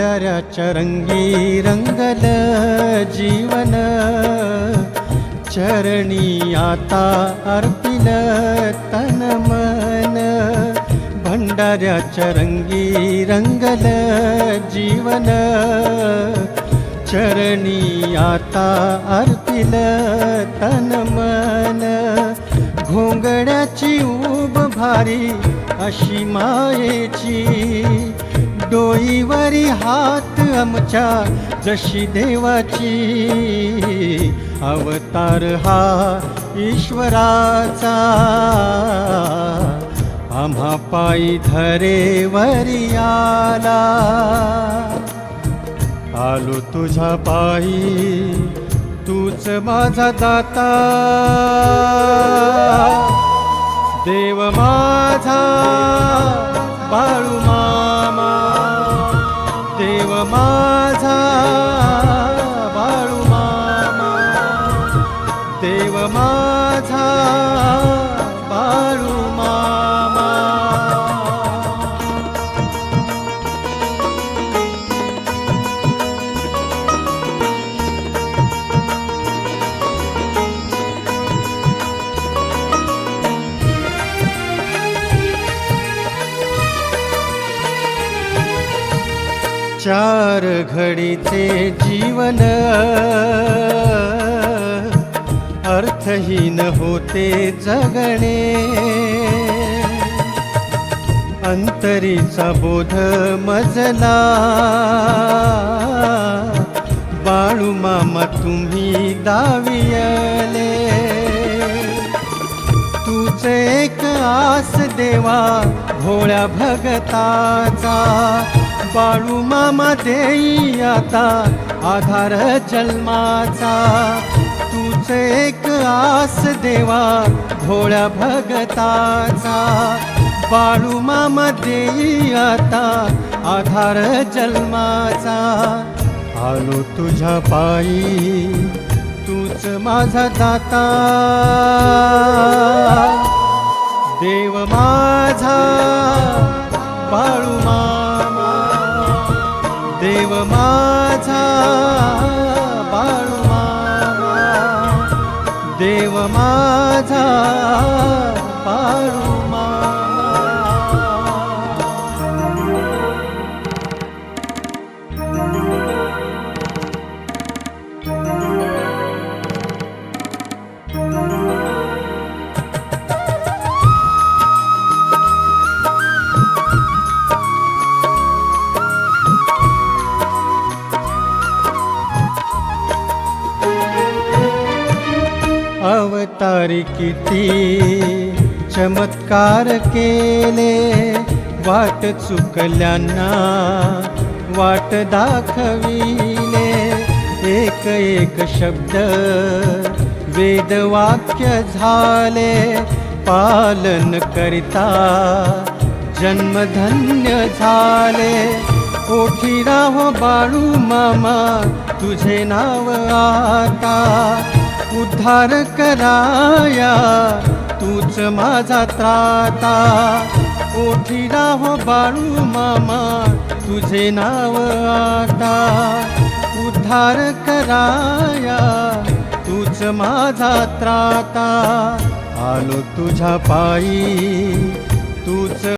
भंडाऱ्याच्या रंगी रंगल जीवन. चरणी आता अर्पिल तन मन. भंडाऱ्याच्या रंगी रंगल जीवन. चरणी आता अर्पिल तन मन. घोंगड्याची उब भारी अशी मायेची. डोईवरी हात आमच्या जशी देवाची. अवतार हा ईश्वराचा. आम्हा पायी धरेवरी आला. आलो तुझ्या पायी तूच माझा दाता. माझा चार घडीचे जीवन. अर्थहीन होते जगणे. अंतरीचा बोध मजला बाळू मामा तुम्ही दावियले. तूच एक आस देवा भोळ्या भगताचा. बाळू मामा देई आता. आधार जन्माचा. तूच एक आस देवा भोळ्या भगताचा. बाळू मामा देई आता आधार जन्माचा. आलो तुझ्या पायी तूच माझा दाता. देव माझा बाळू मा देव माझा बाळू मामा. देव माझा बाळू मामा. अवतारी किती चमत्कार केले. वाट चुकल्यांना वाट दाखविले. एक एक शब्द वेदवाक्य झाले. पालन करिता जन्मधन्य झाले. कोठी राहो बाळू मामा तुझे नाव आता उद्धार कराया तूच माझा त्राता. ओठी राहो बाळू मामा तुझे नाव आता. उद्धार कराया तूच माझा त्राता. आलो तुझ्या पायी तूच